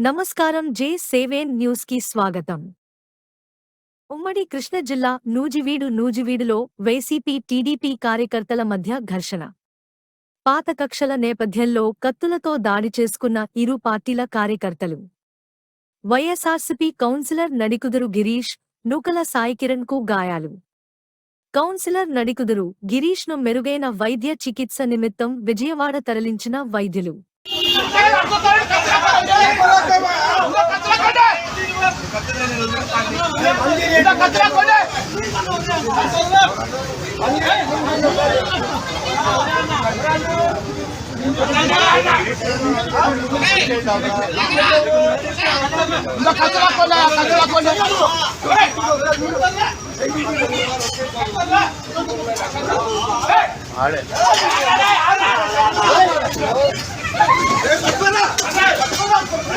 నమస్కారం జే సేవేన్ న్యూస్కి స్వాగతం. ఉమ్మడి కృష్ణ జిల్లా నూజివీడు నూజివీడులో వైసీపీ టీడీపీ కార్యకర్తల మధ్య ఘర్షణ. పాత కక్షల నేపథ్యంలో కత్తులతో దాడి చేసుకున్న ఇరు పార్టీల కార్యకర్తలు. వైఎస్ఆర్సీపీ కౌన్సిలర్ నడికుదురు గిరీష్ నూకల సాయికిరణ్కు గాయాలు. కౌన్సిలర్ నడికుదురు గిరీష్ను మెరుగైన వైద్య చికిత్స నిమిత్తం విజయవాడ తరలించిన వైద్యులు. কাঁচরা কোনে কাঁচরা কোনে আরে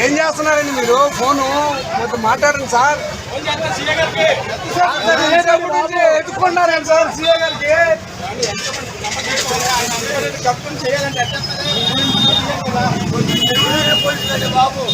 ఏం చేస్తున్నారండి మీరు? ఫోను? కొంచెం మాట్లాడండి సార్. ఎత్తుకున్నారండి సార్ సీఏ గారికి. బాబు.